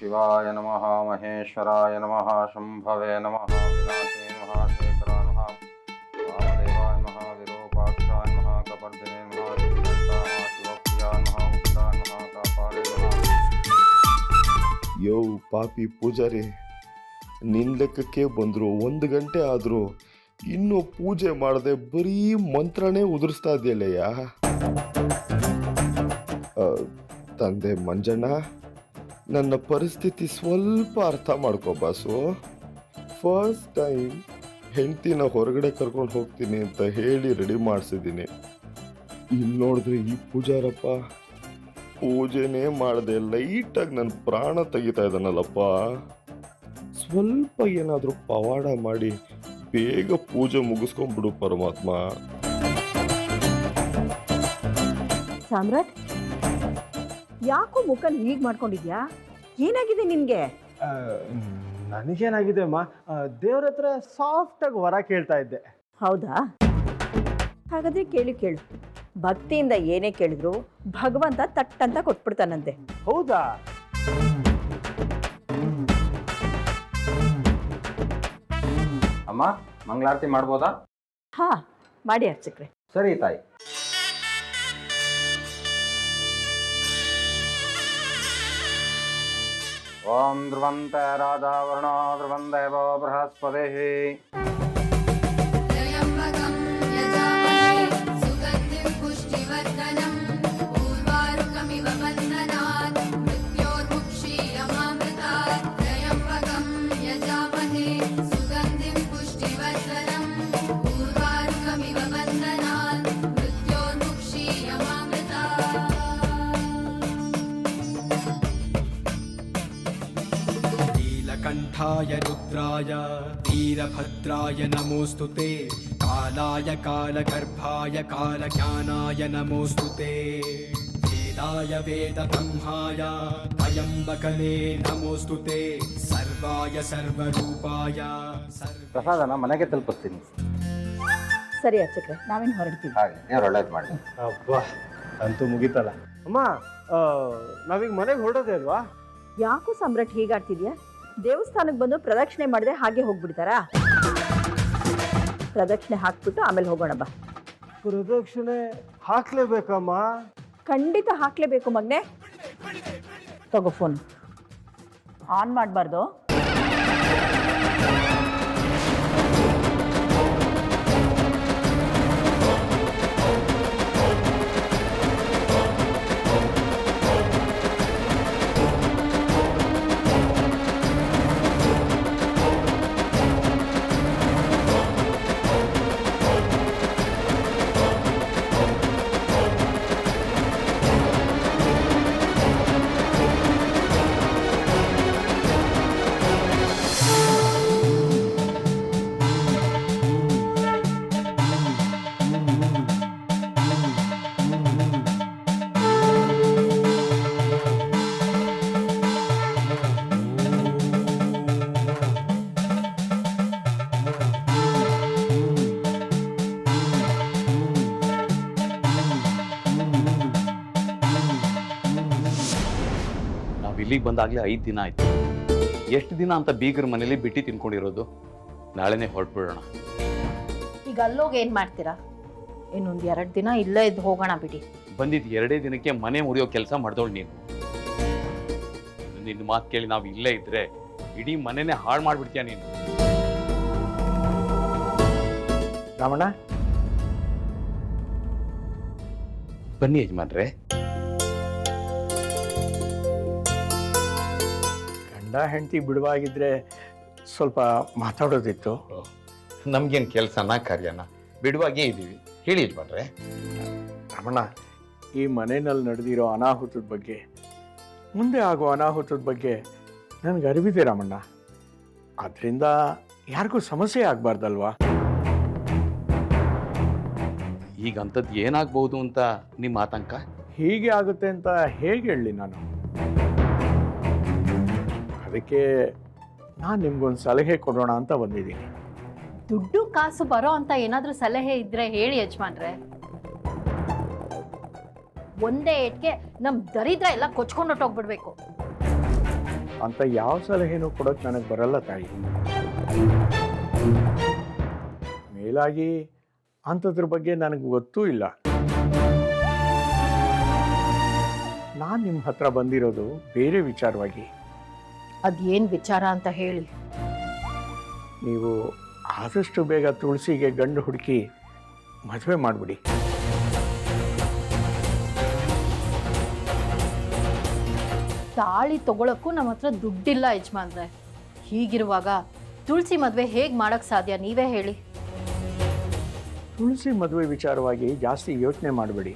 ಶಿವಾಯ ನಮಃ, ಮಹೇಶ್ವರಾಯ ನಮಃ, ಶಂಭವೇ ನಮಃ ಯೋ ಪಾಪಿ ಪೂಜಾರಿ ನಿನ್ ಲೆಕ್ಕಕ್ಕೆ ಬಂದ್ರು, ಒಂದು ಗಂಟೆ ಆದರೂ ಇನ್ನೂ ಪೂಜೆ ಮಾಡದೆ ಬರೀ ಮಂತ್ರನೇ ಉದುರಿಸ್ತಾ ಇದೆಯಲ್ಲಯ್ಯ? ತಂದೆ ಮಂಜಣ್ಣ ನನ್ನ ಪರಿಸ್ಥಿತಿ ಸ್ವಲ್ಪ ಅರ್ಥ ಮಾಡ್ಕೋ ಬಾಸು. ಫಸ್ಟ್ ಟೈಮ್ ಹೆಂಡ್ತಿನ ಹೊರಗಡೆ ಕರ್ಕೊಂಡು ಹೋಗ್ತೀನಿ ಅಂತ ಹೇಳಿ ರೆಡಿ ಮಾಡಿಸಿದ್ದೀನಿ. ಇಲ್ಲಿ ನೋಡಿದ್ರೆ ಈ ಪೂಜಾರಪ್ಪ ಪೂಜೆನೇ ಮಾಡದೆ ಲೈಟಾಗಿ ನನ್ನ ಪ್ರಾಣ ತೆಗಿತಾ ಇದ್ದಾನಲ್ಲಪ್ಪ. ಸ್ವಲ್ಪ ಏನಾದರೂ ಪವಾಡ ಮಾಡಿ ಬೇಗ ಪೂಜೆ ಮುಗಿಸ್ಕೊಂಡ್ಬಿಡು ಪರಮಾತ್ಮ. ಸಾಮ್ರಾಟ್ ಯಾಕೋ ಮುಖ ಹೀಗೆ ಮಾಡ್ಕೊಂಡಿದ್ಯಾ? ಏನಾಗಿದೆ ನಿನ್ಗೆ? ನನಗೇನಾಗಿದೆ ಅಮ್ಮ? ದೇವ್ರ ಹತ್ರ ಸಾಫ್ಟಾಗಿ ವರ ಕೇಳ್ತಾ ಇದ್ದೆ. ಹೌದಾ? ಹಾಗಾದ್ರೆ ಕೇಳಿ ಕೇಳು. ಭಕ್ತಿಯಿಂದ ಏನೇ ಕೇಳಿದ್ರು ಭಗವಂತ ತಟ್ಟಂತ ಕೊಟ್ಬಿಡ್ತಾನಂತೆ. ಹೌದಾ? ಅಮ್ಮ ಮಂಗಳಾರತಿ ಮಾಡ್ಬೋದಾ? ಹಾ ಮಾಡಿ ಅರ್ಚಕ್ರೆ. ಸರಿ ತಾಯಿ. ओम ध्रुवंत राजा वरुणो ध्रुवन् बृहस्पति। वीरभद्राय नमोऽस्तु ते कालाय कालगर्भाय कालज्ञानाय नमोऽस्तु ते वेदाय वेदब्रह्माय त्र्यम्बकने नमोऽस्तु ते सर्वाय सर्वरूपाय सर्व ಪ್ರಸಾದನ ಮನೆಗೆ ತಲುಪಿಸ್ತೀನಿ ಸರಿ ಅರ್ಚಕ್ರೆ ನಾವೇನು ಹೊರಡ್ತೀವಿ ಹಾಗೆ ನೀವು ಒಳ್ಳೇದು ಮಾಡಿ ಅಬ್ಬಾ ಅಂತೂ ಮುಗೀತಲ್ಲ ಅಮ್ಮ ಆ, ನಾವೀಗ ಮನೆಗೆ ಹೊರಡೋದೇ ಅಲ್ವಾ ಯಾಕೋ ಸಾಮ್ರಾಟ್ ಹೀಗಾಡ್ತಿದ್ಯಾ ದೇವಸ್ಥಾನಕ್ಕೆ ಬಂದು ಪ್ರದಕ್ಷಿಣೆ ಮಾಡದೆ ಹಾಗೆ ಹೋಗ್ಬಿಡ್ತಾರಾ? ಪ್ರದಕ್ಷಿಣೆ ಹಾಕ್ಬಿಟ್ಟು ಆಮೇಲೆ ಹೋಗೋಣ ಬಾ. ಪ್ರದಕ್ಷಿಣೆ ಹಾಕ್ಲೇಬೇಕಮ್ಮ. ಖಂಡಿತ ಹಾಕ್ಲೇಬೇಕು ಮಗ್ನೆ. ತಗೋ ಫೋನ್ ಆನ್ ಮಾಡಬಾರ್ದು. ಇಲ್ಲಿಗೆ ಬಂದಾಗಲೇ ಐದು ದಿನ ಆಯ್ತು. ಎಷ್ಟು ದಿನ ಅಂತ ಬೀಗರ ಮನೇಲಿ ಬಿಟ್ಟು ತಿನ್ಕೊಂಡಿರೋದು? ನಾಳೆನೇ ಹೊರಟ್ಬಿಡೋಣ. ಈಗ ಅಲ್ಲೋಗಿ ಏನು ಮಾಡ್ತೀರಾ? ಇನ್ನೊಂದು ಎರಡು ದಿನ ಇಲ್ಲೇ ಇದ್ದು ಹೋಗೋಣ ಬಿಡಿ. ಬಂದಿದ್ದು ಎರಡೇ ದಿನಕ್ಕೆ ಮನೆ ಮುರಿಯೋ ಕೆಲಸ ಮಾಡ್ದೋಳು ನೀನು. ನಿನ್ನ ಮಾತು ಕೇಳಿ ನಾವು ಇಲ್ಲೇ ಇದ್ರೆ ಇಡೀ ಮನೆನೇ ಹಾಳು ಮಾಡಿಬಿಡ್ತೀಯ ನೀನು. ರಾಮಣ್ಣ? ಬನ್ನಿ ಯಜಮಾನ್ರೆ. ಗಂಡ ಹೆಂಡತಿ ಬಿಡುವಾಗಿದ್ರೆ ಸ್ವಲ್ಪ ಮಾತಾಡೋದಿತ್ತು. ನಮ್ಗೇನು ಕೆಲಸನ ಕಾರ್ಯನ? ಬಿಡುವಾಗೇ ಇದ್ದೀವಿ. ಹೇಳಿ ಬಂದ್ರೆ? ರಮಣ ಈ ಮನೆಯಲ್ಲಿ ನಡೆದಿರೋ ಅನಾಹುತದ ಬಗ್ಗೆ ಮುಂದೆ ಆಗೋ ಅನಾಹುತದ ಬಗ್ಗೆ ನನಗೆ ಅರಿವಿದೆ ರಮಣ್ಣ. ಅದರಿಂದ ಯಾರಿಗೂ ಸಮಸ್ಯೆ ಆಗಬಾರ್ದಲ್ವಾ? ಈಗ ಅಂಥದ್ದು ಏನಾಗ್ಬೋದು ಅಂತ ನಿಮ್ಮ ಆತಂಕ? ಹೀಗೆ ಆಗುತ್ತೆ ಅಂತ ಹೇಗೆ ಹೇಳಲಿ ನಾನು? ಅದಕ್ಕೆ ನಾನು ನಿಮ್ಗೊಂದು ಸಲಹೆ ಕೊಡೋಣ ಅಂತ ಬಂದಿದ್ದೀನಿ. ದುಡ್ಡು ಕಾಸು ಬರೋ ಅಂತ ಏನಾದರೂ ಸಲಹೆ ಇದ್ರೆ ಹೇಳಿ ಯಜಮಾನ್ರೆ. ಒಂದೇ ಏಟ್ಗೆ ನಮ್ಮ ದರಿದ್ರ ಎಲ್ಲ ಕೊಚ್ಕೊಂಡು ಹೊಟ್ಟೋಗ್ಬಿಡ್ಬೇಕು ಅಂತ ಯಾವ ಸಲಹೆನೂ ಕೊಡೋಕೆ ನನಗೆ ಬರಲ್ಲ ತಾಯಿ. ಮೇಲಾಗಿ ಅಂಥದ್ರ ಬಗ್ಗೆ ನನಗೆ ಗೊತ್ತೂ ಇಲ್ಲ. ನಾನು ನಿಮ್ಮ ಹತ್ರ ಬಂದಿರೋದು ಬೇರೆ ವಿಚಾರವಾಗಿ. ಅದೇನ್ ವಿಚಾರ ಅಂತ ಹೇಳಿ. ನೀವು ಆದಷ್ಟು ಬೇಗ ತುಳಸಿಗೆ ಗಂಡು ಹುಡುಕಿ ಮದುವೆ ಮಾಡಿಬಿಡಿ. ತಾಳಿ ತಗೊಳಕ್ಕೂ ನಮ್ಮ ಹತ್ರ ದುಡ್ಡಿಲ್ಲ ಯಜಮಾನ್ರೆ. ಹೀಗಿರುವಾಗ ತುಳಸಿ ಮದುವೆ ಹೇಗೆ ಮಾಡಕ್ ಸಾಧ್ಯ ನೀವೇ ಹೇಳಿ. ತುಳಸಿ ಮದುವೆ ವಿಚಾರವಾಗಿ ಜಾಸ್ತಿ ಯೋಚನೆ ಮಾಡಬೇಡಿ.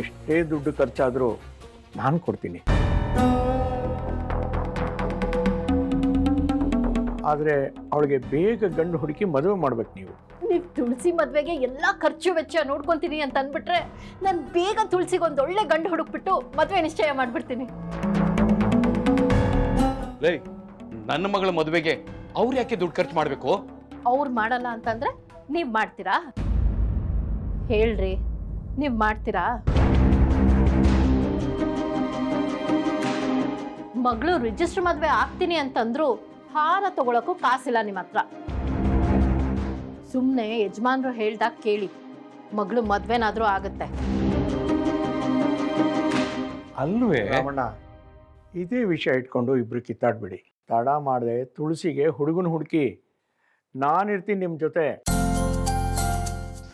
ಎಷ್ಟೇ ದುಡ್ಡು ಖರ್ಚಾದರೂ ನಾನು ಕೊಡ್ತೀನಿ. ಆದರೆ ಅವಳಿಗೆ ಬೇಗ ಗಂಡು ಹುಡುಕಿ ಮದುವೆ ಮಾಡ್ಬೇಕು ನೀವು. ನೀವು ತುಳಸಿ ಮದುವೆಗೆ ಎಲ್ಲಾ ಖರ್ಚು ವೆಚ್ಚ ನೋಡ್ಕೊಂತೀನಿ ಅಂತ ಅಂದ್ಬಿಟ್ರೆ ನಾನು ಬೇಗ ತುಳಸಿಗೆ ಒಂದ್ ಒಳ್ಳೆ ಗಂಡು ಹುಡುಕ್ಬಿಟ್ಟು ಮದುವೆ ನಿಶ್ಚಯ ಮಾಡ್ಬಿಡ್ತೀನಿ. ಲೈ ನನ್ನ ಮಗಳ ಮದುವೆಗೆ ಅವ್ರು ಯಾಕೆ ದುಡ್ಡು ಖರ್ಚು ಮಾಡಬೇಕು? ಅವ್ರು ಮಾಡಲ್ಲ ಅಂತಂದ್ರೆ ನೀವ್ ಮಾಡ್ತೀರಾ? ಹೇಳ್ರಿ ನೀವ್ ಮಾಡ್ತೀರಾ? ಮಗಳು ರಿಜಿಸ್ಟರ್ ಮದುವೆ ಆಗ್ತೀನಿ ಅಂತಂದ್ರು ಹಾರ ತಗೊಳಕ್ಕೂ ಕಾಸಿಲ್ಲ ನಿಮ್ಮ ಹತ್ರ. ಸುಮ್ನೆ ಯಜಮಾನ್ರು ಹೇಳ್ದಾಗ ಕೇಳಿ ಮಗಳು ಮದ್ವೆನಾದ್ರೂ ಆಗುತ್ತೆ. ಅಲ್ವೇ? ರಾಮಣ್ಣ ಇದೇ ವಿಷಯ ಇಟ್ಕೊಂಡು ಇಬ್ರು ಕಿತ್ತಾಡ್ಬಿಡಿ. ತಡ ಮಾಡಿದೆ ತುಳಸಿಗೆ ಹುಡುಗನ ಹುಡುಕಿ ನಾನಿರ್ತೀನಿ ನಿಮ್ಮ ಜೊತೆ.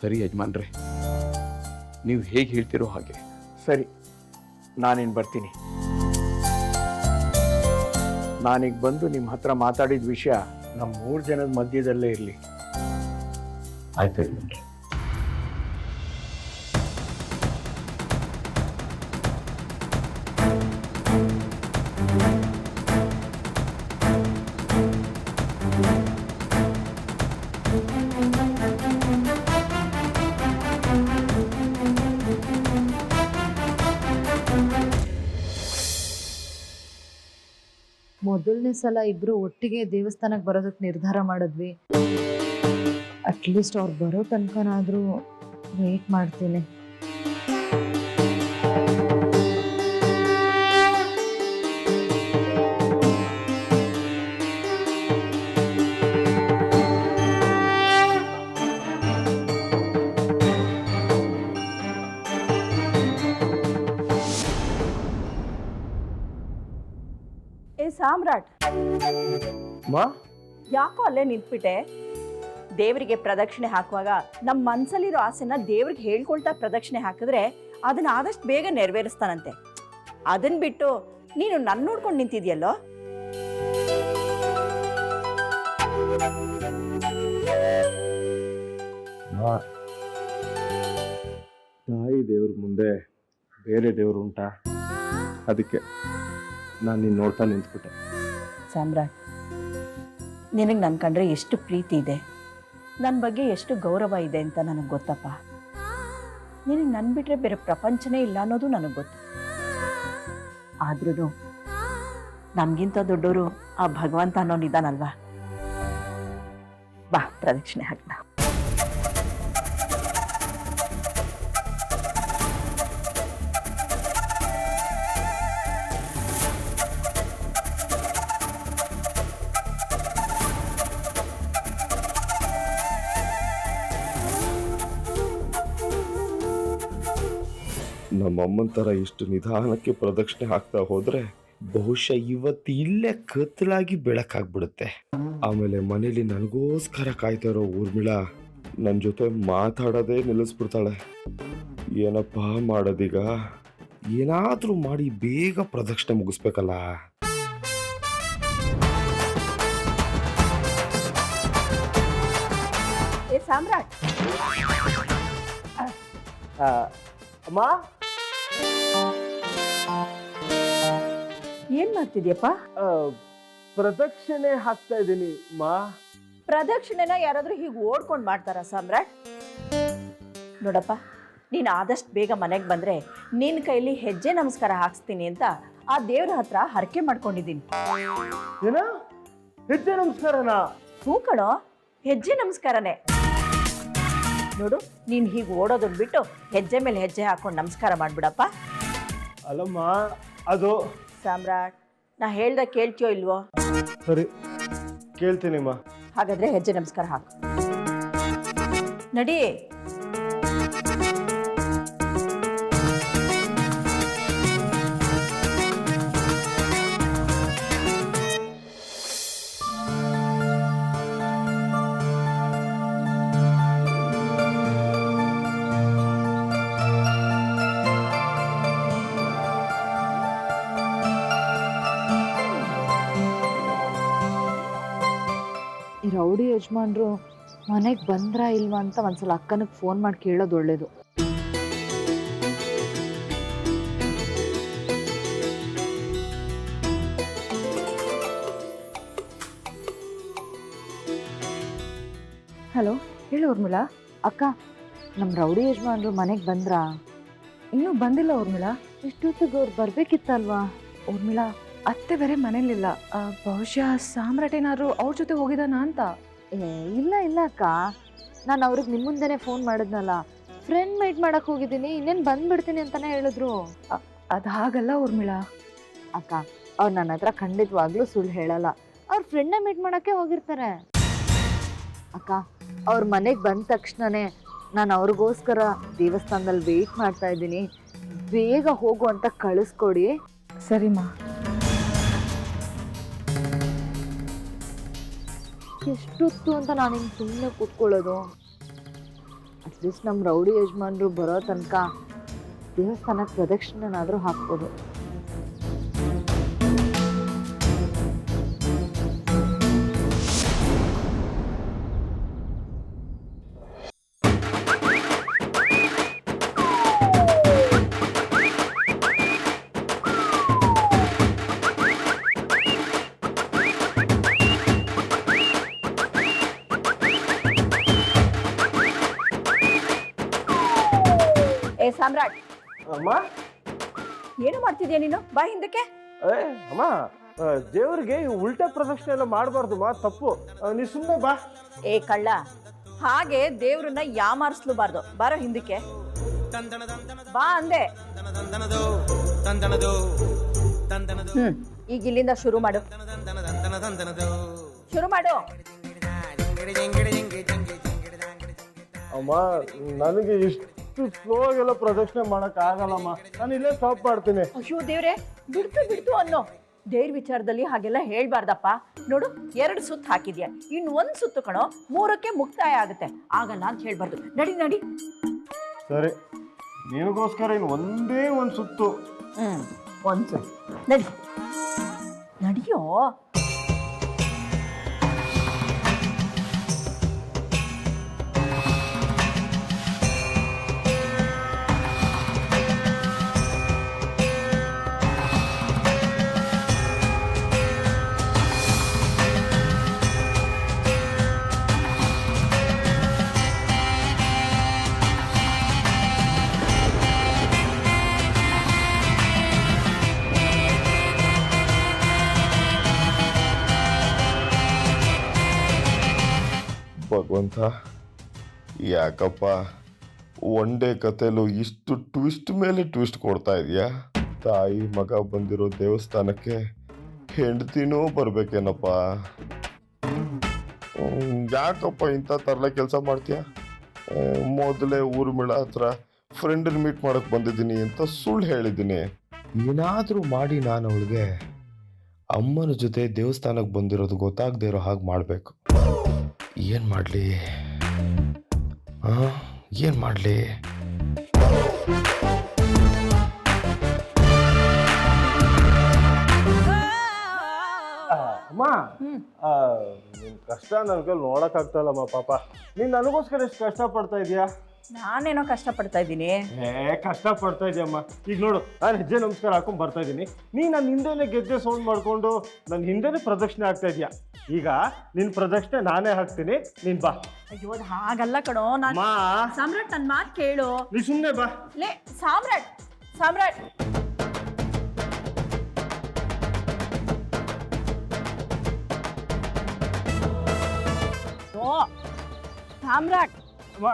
ಸರಿ ಯಜಮಾನ್ರೆ ನೀವು ಹೇಗೆ ಹೇಳ್ತಿರೋ ಹಾಗೆ. ಸರಿ ನಾನೇನು ಬರ್ತೀನಿ. ನಾನೀಗ ಬಂದು ನಿಮ್ಮ ಹತ್ರ ಮಾತಾಡಿದ ವಿಷಯ ನಮ್ಮ ಮೂರು ಜನದ ಮಧ್ಯದಲ್ಲೇ ಇರಲಿ. ಆಯ್ತು. ಮೊದಲನೇ ಸಲ ಇಬ್ರು ಒಟ್ಟಿಗೆ ದೇವಸ್ಥಾನಕ್ಕೆ ಬರೋದಕ್ಕೆ ನಿರ್ಧಾರ ಮಾಡಿದ್ವಿ. ಅಟ್ಲೀಸ್ಟ್ ಅವ್ರು ಬರೋ ತನಕನಾದರೂ ವೇಟ್ ಮಾಡ್ತೀನಿ. ಸಾಮ್ರಾಟ್. ಮಾ? ಯಾಕೋ ಅಲ್ಲೇ ನಿಂತ್ಬಿಟ್ಟೆ? ದೇವರಿಗೆ ಪ್ರದಕ್ಷಿಣೆ ಹಾಕುವಾಗ ನಮ್ಮ ಮನ್ಸಲ್ಲಿರೋ ಆಸೆನ ದೇವ್ರಿಗೆ ಹೇಳ್ಕೊಳ್ತಾ ಪ್ರದಕ್ಷಿಣೆ ಹಾಕಿದ್ರೆ ಅದನ್ನ ಆದಷ್ಟು ಬೇಗ ನೆರವೇರಿಸ್ತಾನಂತೆ. ಅದನ್ನ ಬಿಟ್ಟು ನೀನು ನನ್ನ ನೋಡ್ಕೊಂಡು ನಿಂತಿದ್ಯಲ್ಲೋ? ತಾಯಿ ದೇವ್ರ ಮುಂದೆ ಬೇರೆ ದೇವ್ರು ಉಂಟಾ? ಅದಕ್ಕೆ. ನಾನು ನಿನ್ನ ನೋಡ್ತಾ ನಿಂತ್ಬಿಟ್ಟೆ. ಸಾಮ್ರಾಟ್, ನಿನಗೆ ನನ್ನ ಕಂಡ್ರೆ ಎಷ್ಟು ಪ್ರೀತಿ ಇದೆ. ನನ್ನ ಬಗ್ಗೆ ಎಷ್ಟು ಗೌರವ ಇದೆ ಅಂತ ನನಗೆ ಗೊತ್ತಪ್ಪ. ನಿನಗೆ ನನ್ನ ಬಿಟ್ರೆ ಬೇರೆ ಪ್ರಪಂಚನೇ ಇಲ್ಲ ಅನ್ನೋದು ನನಗೆ ಗೊತ್ತು. ಆದ್ರೂ ನಮಗಿಂತ ದೊಡ್ಡವರು ಆ ಭಗವಂತ ಅನ್ನೋನಿದ್ದಾನಲ್ವಾ ಬಾ, ಪ್ರದಕ್ಷಿಣೆ ಹಾಕ್ದ ನಮ್ಮಮ್ಮನ ಥರ ಇಷ್ಟು ನಿಧಾನಕ್ಕೆ ಪ್ರದಕ್ಷಿಣೆ ಹಾಕ್ತಾ ಹೋದರೆ ಬಹುಶಃ ಇವತ್ತು ಇಲ್ಲೇ ಕತ್ತಲಾಗಿ ಬೆಳಕಾಗ್ಬಿಡುತ್ತೆ. ಆಮೇಲೆ ಮನೇಲಿ ನನಗೋಸ್ಕರ ಕಾಯ್ತಾ ಇರೋ ಊರ್ಮಿಳ ನನ್ನ ಜೊತೆ ಮಾತಾಡೋದೇ ನಿಲ್ಲಿಸ್ಬಿಡ್ತಾಳೆ. ಏನಪ್ಪ ಮಾಡೋದೀಗ? ಏನಾದರೂ ಮಾಡಿ ಬೇಗ ಪ್ರದಕ್ಷಿಣೆ ಮುಗಿಸ್ಬೇಕಲ್ಲ? ಏ ಸಾಮ್ರಾಟ್. ಅಮ್ಮ? ಏನ್ ಮಾಡ್ತಿದ್ಯಪ್ಪ? ಆ, ಪ್ರದಕ್ಷಿಣೆ ಹಾಕ್ತಾ ಇದ್ದೀನಿ ಮಾ. ಪ್ರದಕ್ಷಿಣೆನ ಯಾರಾದ್ರೂ ಹೀಗೆ ಓಡ್ಕೊಂಡು ಮಾಡ್ತಾರ ಸಾಮ್ರಾಟ್? ನೋಡಪ್ಪ ನೀನು ಆದಷ್ಟು ಬೇಗ ಮನೆಗೆ ಬಂದ್ರೆ ನಿನ್ನ ಕೈಲಿ ಹೆಜ್ಜೆ ನಮಸ್ಕಾರ ಹಾಕ್ಸ್ತೀನಿ ಅಂತ ಆ ದೇವ್ರ ಹತ್ರ ಹರಕೆ ಮಾಡ್ಕೊಂಡಿದ್ದೀನಿ. ಏನ? ಹೆಜ್ಜೆ ನಮಸ್ಕಾರನಾ? ಹೂ ಕಣೋ ಹೆಜ್ಜೆ ನಮಸ್ಕಾರನೇ. ನೋಡು ನೀನು ಹೀಗೆ ಓಡೋದನ್ನ ಬಿಟ್ಟು ಹೆಜ್ಜೆ ಮೇಲೆ ಹೆಜ್ಜೆ ಹಾಕೊಂಡು ನಮಸ್ಕಾರ ಮಾಡ್ಬಿಡಪ್ಪ. ಅಲ್ಲಮ್ಮ ಅದು ಸಾಮ್ರಾಟ್ ನಾ ಹೇಳ್ದ ಕೇಳ್ತೀಯೋ ಇಲ್ವೋ? ಸರಿ ಕೇಳ್ತೀನಿಮ್ಮ ಹಾಗಾದ್ರೆ ಹೆಜ್ಜೆ ನಮಸ್ಕಾರ ಹಾಕು. ನಡಿ. ಯಜಮಾನ್ರು ಮನೆಗೆ ಬಂದ್ರಾ ಇಲ್ವಾ ಅಂತ ಒಂದ್ಸಲ ಅಕ್ಕನಿಗೆ ಫೋನ್ ಮಾಡಿ ಕೇಳೋದು ಒಳ್ಳೇದು. ಹಲೋ ಹೇಳು ಊರ್ಮಿಳಾ. ಅಕ್ಕ ನಮ್ಮ ರೌಡಿ ಯಜಮಾನ್ರು ಮನೆಗೆ ಬಂದ್ರಾ? ಇನ್ನೂ ಬಂದಿಲ್ಲ ಊರ್ಮಿಳಾ. ಇಷ್ಟೊತ್ತಿಗೆ ಅವ್ರು ಬರ್ಬೇಕಿತ್ತಲ್ವಾ? ಊರ್ಮಿಳಾ ಅತ್ತೆ ಬೇರೆ ಮನೇಲಿಲ್ಲ. ಆ, ಬಹುಶಃ ಸಾಮ್ರಾಟ್ ಏನಾದ್ರು ಅವ್ರ ಜೊತೆ ಹೋಗಿದಾನ ಅಂತ. ಏ ಇಲ್ಲ ಇಲ್ಲ ಅಕ್ಕ. ನಾನು ಅವ್ರಿಗೆ ನಿಮ್ಮ ಮುಂದೆನೇ ಫೋನ್ ಮಾಡಿದ್ನಲ್ಲ. ಫ್ರೆಂಡ್ ಮೀಟ್ ಮಾಡಕ್ ಹೋಗಿದ್ದೀನಿ ಇನ್ನೇನು ಬಂದ್ಬಿಡ್ತೀನಿ ಅಂತಾನೆ ಹೇಳಿದ್ರು. ಅದು ಹಾಗಲ್ಲ ಊರ್ಮಿಳ? ಅಕ್ಕ ಅವ್ರು ನನ್ನ ಹತ್ರ ಖಂಡಿತವಾಗ್ಲೂ ಸುಳ್ಳು ಹೇಳಲ್ಲ. ಅವ್ರ ಫ್ರೆಂಡ್ನ ಮೀಟ್ ಮಾಡೋಕ್ಕೆ ಹೋಗಿರ್ತಾರೆ. ಅಕ್ಕ ಅವ್ರ ಮನೆಗೆ ಬಂದ ತಕ್ಷಣನೇ ನಾನು ಅವ್ರಿಗೋಸ್ಕರ ದೇವಸ್ಥಾನದಲ್ಲಿ ವೆಯ್ಟ್ ಮಾಡ್ತಾ ಇದ್ದೀನಿ. ಬೇಗ ಹೋಗು ಅಂತ ಕಳಿಸ್ಕೊಡಿ. ಸರಿಮಾ. ಎಷ್ಟೊತ್ತು ಅಂತ ನಾನು ಹಿಂಗೆ ಸುಮ್ಮನೆ ಕೂತ್ಕೊಳ್ಳೋದು. ಅಟ್ಲೀಸ್ಟ್ ನಮ್ಮ ರೌಡಿ ಯಜಮಾನ್ರು ಬರೋ ತನಕ ದೇವಸ್ಥಾನಕ್ಕೆ ಪ್ರದಕ್ಷಿಣೆನಾದರೂ ಹಾಕ್ಬೋದು. ಸಾಮ್ರಾಟ್. ಅಮ್ಮ? ಏನು ಮಾಡ್ತಿದ್ಯಾ ನೀನು? ಬಾ ಹಿಂದಕ್ಕೆ. ಏ ಅಮ್ಮ ಆ, ದೇವ್ರಿಗೆ ಈ ಉಲ್ಟಾ ಪ್ರದಕ್ಷಿಣೆ ಎಲ್ಲ ಮಾಡಬಾರ್ದು ಮಾ ತಪ್ಪು. ಆ, ನೀ ಸುಮ್ಮನೆ ಬಾ. ಏ ಕಳ್ಳ ಹಾಗೆ ದೇವ್ರನ್ನ ಯಾಮಾರಿಸ್ಲೂಬಾರ್ದು. ಬಾರೋ ಹಿಂದಕ್ಕೆ. ಬಾ ಅಂದೆ. ಹ್ಮ್ ಈಗ ಇಲ್ಲಿಂದ ಶುರು ಮಾಡು. ಶುರು ಮಾಡು. ಅಮ್ಮ ನನಗೆ ಇಷ್ಟು ಸ್ಲೋ ಎಲ್ಲ ಪ್ರದಕ್ಷಿಣೆ ಮಾಡಕ್ ಆಗಲ್ಲಮ್ಮ. ನಾನು ಇಲ್ಲೇ ಸ್ಟಾಪ್ ಮಾಡ್ತೀನಿ. ಅಯ್ಯೋ ದೇವ್ರೆ ಬಿಡ್ತು ಬಿಡ್ತು ಅನ್ನೋ ದೇವ್ರ ವಿಚಾರದಲ್ಲಿ ಹಾಗೆಲ್ಲ ಹೇಳ್ಬಾರ್ದಪ್ಪ. ನೋಡು ಎರಡು ಸುತ್ತು ಹಾಕಿದ್ಯಾ. ಇನ್ನು ಒಂದ್ ಸುತ್ತು ಕಣೋ ಮೂರಕ್ಕೆ ಮುಕ್ತಾಯ ಆಗುತ್ತೆ. ಆಗಲ್ಲ ಅಂತ ಹೇಳ್ಬಾರ್ದು. ನಡಿ ನಡಿ. ಸರಿ. ನಿನಗೋಸ್ಕರ ಇನ್ನು ಒಂದೇ ಒಂದು ಸುತ್ತು. ಹ್ಮ್ ಒಂದ್ ಸುತ್ತು. ನಡಿ. ನಡಿಯೋ? ಭಗವಂತ ಯಾಕಪ್ಪ? ಒನ್ ಡೇ ಕಥೆಲೂ ಇಷ್ಟು ಟ್ವಿಸ್ಟ್ ಮೇಲೆ ಟ್ವಿಸ್ಟ್ ಕೊಡ್ತಾ ಇದೆಯಾ? ತಾಯಿ ಮಗ ಬಂದಿರೋ ದೇವಸ್ಥಾನಕ್ಕೆ ಹೆಂಡ್ತಿನೂ ಬರ್ಬೇಕೇನಪ್ಪ? ಯಾಕಪ್ಪ ಇಂಥ ತರಲೆ ಕೆಲಸ ಮಾಡ್ತೀಯ? ಮೊದಲೇ ಊರ್ಮಿಳ ಹತ್ರ ಫ್ರೆಂಡನ್ನ ಮೀಟ್ ಮಾಡಕ್ ಬಂದಿದ್ದೀನಿ ಅಂತ ಸುಳ್ಳು ಹೇಳಿದ್ದೀನಿ. ಏನಾದರೂ ಮಾಡಿ ನಾನು ಅವಳಿಗೆ. ಅಮ್ಮನ ಜೊತೆ ದೇವಸ್ಥಾನಕ್ಕೆ ಬಂದಿರೋದು ಗೊತ್ತಾಗದೇ ಇರೋ ಹಾಗೆ ಮಾಡಬೇಕು. ಏನು ಮಾಡಲಿ? ಏನು ಮಾಡಲಿ? ಅಮ್ಮ ಕಷ್ಟ ನನಗೆ ನೋಡಕ್ ಆಗ್ತಲ್ಲಮ್ಮ ಪಾಪ. ನೀನ್ ನನಗೋಸ್ಕರ ಎಷ್ಟು ಕಷ್ಟ ಪಡ್ತಾ ಇದೀಯಾ? ನಾನೇನೋ ಕಷ್ಟಪಡ್ತಾ ಇದ್ದೀನಿ. ಏ ಕಷ್ಟ ಪಡ್ತಾ ಇದೆಯಮ್ಮ ಈಗ ನೋಡು ನಾನು ಹೆಜ್ಜೆ ನಮಸ್ಕಾರ ಹಾಕೊಂಡ್ ಬರ್ತಾ ಇದ್ದೀನಿ ನೀ ನನ್ನ ಹಿಂದೆನೆ ಗೆಜ್ಜೆ ಸೌಂಡ್ ಮಾಡ್ಕೊಂಡು ನನ್ನ ಹಿಂದೆನೆ ಪ್ರದಕ್ಷಿಣೆ ಆಗ್ತಾ ಇದೆಯಾ. ಈಗ ನಿನ್ ಪ್ರದಕ್ಷಿಣೆ ನಾನೇ ಹಾಕ್ತೀನಿ ನೀನ್ ಬಾ. ಅಯ್ಯೋ ಅದು ಹಾಗಲ್ಲ ಕಣೋ. ನಾನು ಸಾಮ್ರಾಟ್ ನನ್ನ ಮಾತು ಕೇಳು. ನೀ ಸುಮ್ಮನೆ ಬಾ. ಲೇ ಸಾಮ್ರಾಟ್ ಸಾಮ್ರಾಟ್. ಓ ಸಾಮ್ರಾಟ್. ಅಮ್ಮ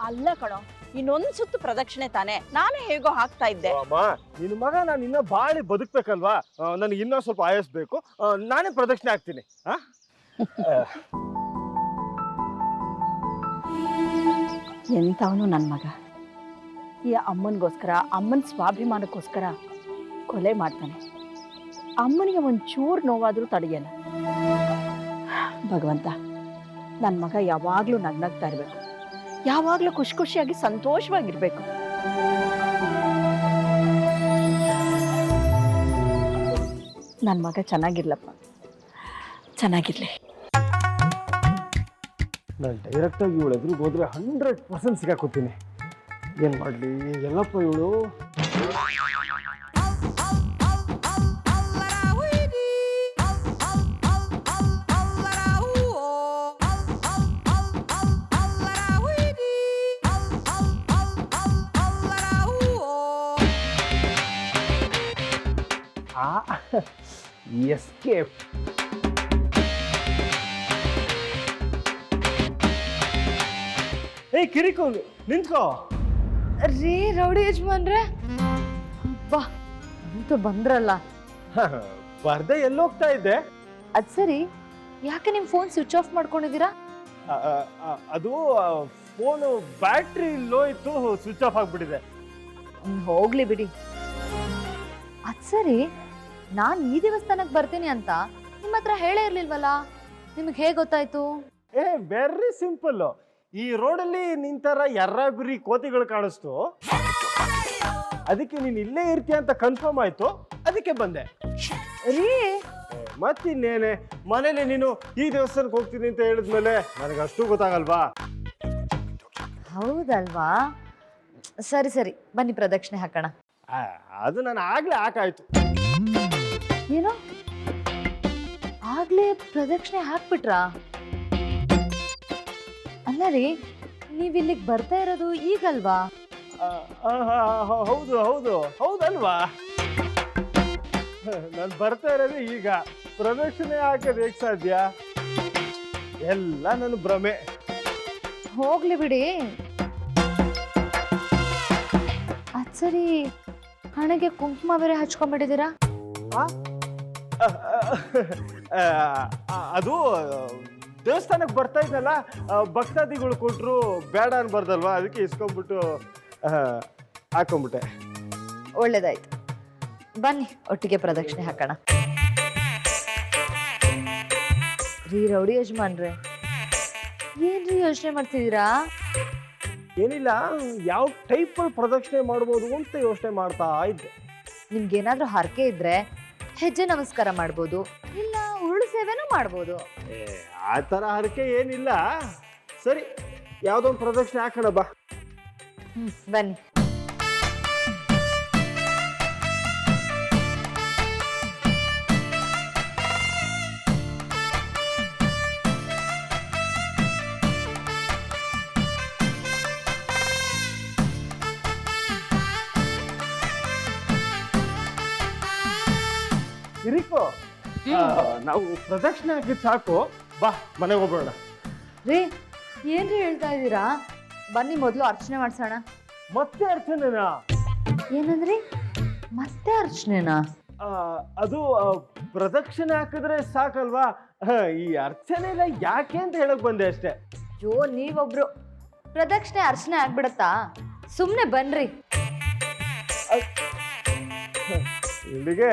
ಅಲ್ಲ ಕಣೋ ಇನ್ನೊಂದು ಸುತ್ತು ಪ್ರದಕ್ಷಿಣೆ ತಾನೆ. ನಾನೇ ಹೇಗೋ ಹಾಕ್ತಾ ಇದ್ದೆ. ಅಮ್ಮ ನಿನ್ನ ಮಗ ನಾನು ಇನ್ನೂ ಬಾಳಿ ಬದುಕ್ಬೇಕಲ್ವಾ? ನನಗೆ ಇನ್ನೂ ಸ್ವಲ್ಪ ಆಯಸ್ಬೇಕು ಆ, ನಾನೇ ಪ್ರದಕ್ಷಿಣೆ ಹಾಕ್ತೀನಿ. ಆ? ಎಂತವನು ನನ್ನ ಮಗ. ಈ ಅಮ್ಮನಿಗೋಸ್ಕರ ಅಮ್ಮನ ಸ್ವಾಭಿಮಾನಕ್ಕೋಸ್ಕರ ಕೊಲೆ ಮಾಡ್ತಾನೆ. ಅಮ್ಮನಿಗೆ ಒಂಚೂರು ನೋವಾದರೂ ತಡೆಯಲ್ಲ. ಭಗವಂತ ನನ್ನ ಮಗ ಯಾವಾಗಲೂ ನಗ್ನಗ್ತಾ ಇರಬೇಕು. ಯಾವಾಗಲೂ ಖುಷಿ ಖುಷಿಯಾಗಿ ಸಂತೋಷವಾಗಿರ್ಬೇಕು. ನನ್ನ ಮಗ ಚೆನ್ನಾಗಿರ್ಲಪ್ಪ. ಚೆನ್ನಾಗಿರ್ಲಿ. ನಾನು ಡೈರೆಕ್ಟಾಗಿ ಇವಳು ಎದುರಿಗೆ ಹೋದ್ರೆ ಹಂಡ್ರೆಡ್ ಪರ್ಸೆಂಟ್ ಸಿಗಾಕೋತೀನಿ ಏನು ಮಾಡಲಿ? ಎಲ್ಲಪ್ಪ ಇವಳು? ಎಸ್ಕೇಪ್ ಏಯ್ ಕಿರಿಕು ನಿಂತ್ಕೋ. ರೀ ರೌಡಿ ಯಜಮಾನ್ರೆ. ಬಾ ಅಂತೂ ಬಂದ್ರಲ್ಲ. ಬರ್ದೆ ಎಲ್ಲೋಗ್ತಾ ಇದ್ದೆ. ಅದ್ ಸರಿ. ಯಾಕೆ ನಿಮ್ ಫೋನ್ ಸ್ವಿಚ್ ಆಫ್ ಮಾಡ್ಕೊಂಡಿದ್ದೀರಾ? ಅದು ಫೋನು ಬ್ಯಾಟ್ರಿ ಲೋ ಇತ್ತು ಸ್ವಿಚ್ ಆಫ್ ಆಗ್ಬಿಟ್ಟಿದೆ. ಹ್ಮ್, ಹೋಗ್ಲಿ ಬಿಡಿ. ಅದ್ ಸರಿ. ನಾನ್ ಈ ದೇವಸ್ಥಾನಕ್ಕೆ ಬರ್ತೀನಿ ಅಂತ ನಿಮ್ಮ ಹತ್ರ ಹೇಳೇ ಇರ್ಲಿಲ್ವಲ್ಲ? ನಿಮ್ಗೆ ಹೇಗೆ ಗೊತ್ತಾಯ್ತು? ಏ ವೆರಿ ಸಿಂಪಲ್ ಈ ರೋಡಲ್ಲಿ ನಿಂತರ ಎರ್ರಾಬಿರಿ ಕೋತಿಗಳು ಕಾಣಿಸ್ತು. ಅದಕ್ಕೆ ನೀನು ಇಲ್ಲೇ ಇರ್ತೀಯ ಅಂತ ಕನ್ಫರ್ಮ್ ಆಯ್ತು. ಅದಕ್ಕೆ ಬಂದೆ. ರೀ? ಮತ್ತಿನ್ನೇನೆ? ಮನೇಲಿ ನೀನು ಈ ದೇವಸ್ಥಾನಕ್ಕೆ ಹೋಗ್ತೀನಿ ಅಂತ ಹೇಳಿದ್ಮೇಲೆ ನನಗೆ ಅಷ್ಟು ಗೊತ್ತಾಗಲ್ವಾ? ಹೌದಲ್ವಾ? ಸರಿ ಸರಿ. ಬನ್ನಿ ಪ್ರದಕ್ಷಿಣೆ ಹಾಕೋಣ. ಆ, ಅದು ನಾನು ಆಗ್ಲೇ ಹಾಕಾಯ್ತು. ಏನು? ಆಗ್ಲೇ ಪ್ರದಕ್ಷಿಣೆ ಹಾಕ್ಬಿಟ್ರಾ? ಅಲ್ಲ ರೀ ನೀವ್ ಇಲ್ಲಿಗೆ ಬರ್ತಾ ಇರೋದು ಈಗಲ್ವಾ? ಹೌದು ಹೌದು ಹೌದಲ್ವಾ? ನಾನು ಬರ್ತಾ ಇರೋದು ಈಗ. ಪ್ರದಕ್ಷಿಣೆ ಹಾಕೋದು ಹೇಗೆ ಸಾಧ್ಯ? ಎಲ್ಲ ನನ್ನ ಭ್ರಮೆ. ಹೋಗ್ಲಿ ಬಿಡಿ. ಅದ್ ಸರಿ ಹಣೆಗೆ ಕುಂಕುಮ ಬೇರೆ ಹಚ್ಕೊಂಡ್ಬಿಟ್ಟಿದ್ದೀರಾ? ಅದು ದೇವಸ್ಥಾನಕ್ಕೆ ಬರ್ತಾ ಇದ್ನಲ್ಲ ಭಕ್ತಾದಿಗಳು ಕೊಟ್ಟರು ಬೇಡ ಅನ್ಬಾರ್ದಲ್ವಾ? ಅದಕ್ಕೆ ಇಸ್ಕೊಂಡ್ಬಿಟ್ಟು ಹಾಕೊಂಬಿಟ್ಟೆ. ಹಾಕೊಂಡ್ಬಿಟ್ಟೆ ಒಳ್ಳೇದಾಯ್ತು. ಬನ್ನಿ ಒಟ್ಟಿಗೆ ಪ್ರದಕ್ಷಿಣೆ ಹಾಕೋಣ. ರೀ ರೌಡಿ ಯಜಮಾನ್ರೆ ಏನ್ರಿ ಯೋಚನೆ ಮಾಡ್ತಿದ್ದೀರಾ? ಏನಿಲ್ಲ ಯಾವ ಟೈಪ್ ಪ್ರದಕ್ಷಿಣೆ ಮಾಡ್ಬೋದು ಅಂತ ಯೋಚನೆ ಮಾಡ್ತಾ ಇದ್ದೆ. ನಿಮ್ಗೇನಾದ್ರೂ ಹರಕೆ ಇದ್ರೆ ಹೆಜ್ಜೆ ನಮಸ್ಕಾರ ಮಾಡ್ಬೋದು ಇಲ್ಲ ಉರುಳು ಸೇವೆನೂ ಮಾಡ್ಬೋದು. ಏ, ಆ ಥರ ಹರಕೆ ಏನಿಲ್ಲ. ಸರಿ ಯಾವುದೋ ಒಂದು ಪ್ರದಕ್ಷಿಣೆ ಹಾಕೋಣ ಬಾ. ಹ್ಮ್ ಬನ್ನಿ. ನಾವು ಪ್ರದಕ್ಷಿಣೆ ಹಾಕಿದ್ ಸಾಕು. ಬಾ ಮನೆಗೆ ಹೋಗೋಣ ರೀ ಏನ್ರಿ ಹೇಳ್ತಾ ಇದ್ದೀರಾ? ಬನ್ನಿ ಮೊದಲು ಅರ್ಚನೆ ಮಾಡ್ಸೋಣ. ಮತ್ತೆ ಅರ್ಚನೆನಾ? ಏನಂದ್ರಿ? ಮತ್ತೆ ಅರ್ಚನೆನಾ? ಆ, ಅದು ಆ, ಪ್ರದಕ್ಷಿಣೆ ಹಾಕಿದ್ರೆ ಸಾಕಲ್ವಾ? ಆ, ಈ ಅರ್ಚನೆ ಎಲ್ಲ ಯಾಕೆ ಅಂತ ಹೇಳಕ್ ಬಂದೆ ಅಷ್ಟೇ. ಜೋ ನೀವೊಬ್ರು. ಪ್ರದಕ್ಷಿಣೆ ಅರ್ಚನೆ ಆಗ್ಬಿಡತ್ತಾ? ಸುಮ್ಮನೆ ಬನ್ರಿ. ಇಲ್ಲಿಗೆ